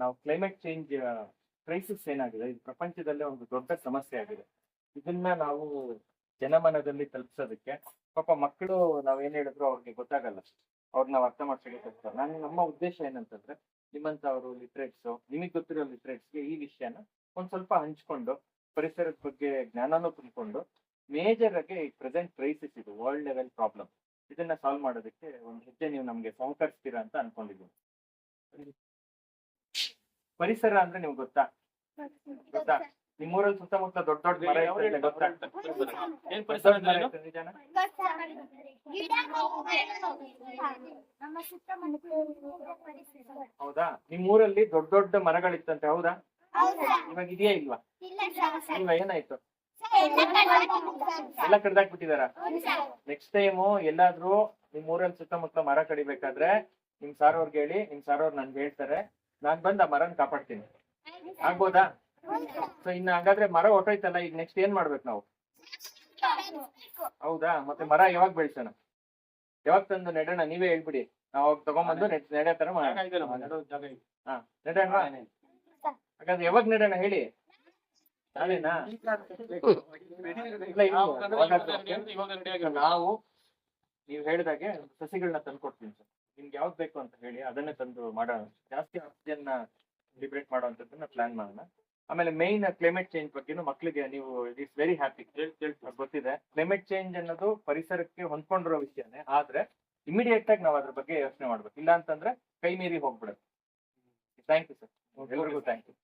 ನಾವು climate change crisis ಏನಾಗಿದೆ? ಇದು ಪ್ರಪಂಚದಲ್ಲೇ ಒಂದು ದೊಡ್ಡ ಸಮಸ್ಯೆ ಆಗಿದೆ. ಇದನ್ನ ನಾವು ಜನಮನದಲ್ಲಿ ತಲುಪಿಸೋದಕ್ಕೆ ಪಾಪ ಮಕ್ಕಳು ನಾವೇನ್ ಹೇಳಿದ್ರು ಅವ್ರಿಗೆ ಗೊತ್ತಾಗಲ್ಲ. ಅವ್ರನ್ನ ಅರ್ಥ ಮಾಡ್ಸೋಕೆ ಕಷ್ಟ ನಾನು ನಮ್ಮ ಉದ್ದೇಶ ಏನಂತಂದ್ರೆ ನಿಮ್ಮಂತ ಅವರು ಲಿಟ್ರೇಟ್ಸ್ ನಿಮಗೆ ಗೊತ್ತಿರೋ ಲಿಟ್ರೇಟ್ಸ್ಗೆ ಈ ವಿಷಯನ ಒಂದು ಸ್ವಲ್ಪ ಹಂಚ್ಕೊಂಡು, ಪರಿಸರದ ಬಗ್ಗೆ ಜ್ಞಾನನೂ ತುಂಬಿಕೊಂಡು ಮೇಜರ್ ಆಗಿ ಪ್ರೆಸೆಂಟ್ ಕ್ರೈಸಿಸ್ ಇದು ವರ್ಲ್ಡ್ ಲೆವೆಲ್ ಪ್ರಾಬ್ಲಮ್ ಇದನ್ನ ಸಾಲ್ವ್ ಮಾಡೋದಕ್ಕೆ ಒಂದು ಹೆಜ್ಜೆ ನೀವು ನಮ್ಗೆ ಸಹಕರಿಸ್ತೀರಾ ಅಂತ ಅನ್ಕೊಂಡಿದ್ದೀನಿ. ಪರಿಸರ ಅಂದ್ರೆ ನಿಮ್ಗೆ ಗೊತ್ತಾ? ಗೊತ್ತಾ? ನಿಮ್ಮೂರಲ್ಲಿ ಸುತ್ತಮುತ್ತ ದೊಡ್ಡ ದೊಡ್ಡ ಮರ ಇರ್ತದೆ ಗೊತ್ತಾ? ಏನ್ ಪರಿಸರ ಮರ? ಇರ್ತದೆ ನಿಜಾನಾ? ಹೌದಾ? ನಿಮ್ಮೂರಲ್ಲಿ ದೊಡ್ಡ ದೊಡ್ಡ ಮರಗಳಿತ್ತಂತೆ ಹೌದಾ? ಇವಾಗ ಇದೆಯಾ ಇಲ್ವಾ? ಇಲ್ವಾ ಏನಾಯ್ತು? ಎಲ್ಲ ಕಡ್ದಾಕ್ಬಿಟ್ಟಿದಾರ? ನೆಕ್ಸ್ಟ್ ಟೈಮು ಎಲ್ಲಾದ್ರೂ ನಿಮ್ ಊರಲ್ಲಿ ಸುತ್ತಮುತ್ತ ಮರ ಕಡಿಬೇಕಾದ್ರೆ ನಿಮ್ ಸಾರ್ ಅವ್ರಿಗೆ ಹೇಳಿ ನಿಮ್ ಸಾರ್ ಅವ್ರು ನನ್ಗೆ ಹೇಳ್ತಾರೆ. ನಾನ್ ಬಂದ ಆ ಮರನ್ ಕಾಪಾಡ್ತೀನಿ. ಆಗ್ಬೋದಾ? ಸೊ ಇನ್ನ ಹಾಗಾದ್ರೆ ಮರ ಹೊಟ್ಟೋಯ್ತಲ್ಲ ಈಗ ನೆಕ್ಸ್ಟ್ ಏನ್ ಮಾಡ್ಬೇಕು ನಾವು? ಹೌದಾ? ಮತ್ತೆ ಮರ ಯಾವಾಗ ಬೆಳ್ಸೋಣ? ಯಾವಾಗ ತಂದು ನೆಡೋಣ? ನೀವೇ ಹೇಳ್ಬಿಡಿ. ನಾವ್ ಅವಾಗ ತಗೊಂಬಂದು ನೆಡ್- ತರ ನೆಡೋಣ. ಹಾಗಾದ್ರೆ ಯಾವಾಗ ನೆಡೋಣ ಹೇಳಿ. ನಾವು ನೀವು ಹೇಳಿದಾಗೆ ಸಸಿಗಳನ್ನ ತಂದ್ಕೊಡ್ತೀನಿ ಸರ್. ನಿಮ್ಗೆ ಯಾವ್ದು ಬೇಕು ಅಂತ ಹೇಳಿ ಅದನ್ನೇ ತಂದು ಮಾಡೋಣ ಜಾಸ್ತಿ ಆಕ್ಸಿಜನ್ ಲಿಬ್ರೇಟ್ ಮಾಡುವಂಥದ್ದನ್ನ ಪ್ಲಾನ್ ಮಾಡೋಣ. ಆಮೇಲೆ ಮೇನ್ ಕ್ಲೈಮೇಟ್ ಚೇಂಜ್ ಬಗ್ಗೆನು ಮಕ್ಕಳಿಗೆ ನೀವು ಇಟ್ ಇಸ್ ವೆರಿ ಹ್ಯಾಪಿ ಗೊತ್ತಿದೆ. ಕ್ಲೈಮೇಟ್ ಚೇಂಜ್ ಅನ್ನೋದು ಪರಿಸರಕ್ಕೆ ಹೊಂದ್ಕೊಂಡಿರೋ ವಿಷಯನೇ. ಆದ್ರೆ ಇಮಿಡಿಯೇಟ್ ಆಗಿ ನಾವು ಅದ್ರ ಬಗ್ಗೆ ಯೋಚನೆ ಮಾಡ್ಬೇಕು. ಇಲ್ಲ ಅಂತಂದ್ರೆ ಕೈ ಮೀರಿ ಹೋಗ್ಬಿಡುತ್ತೆ ಥ್ಯಾಂಕ್ ಯು ಸರ್ ಎಲ್ಲರಿಗೂ ಥ್ಯಾಂಕ್ ಯು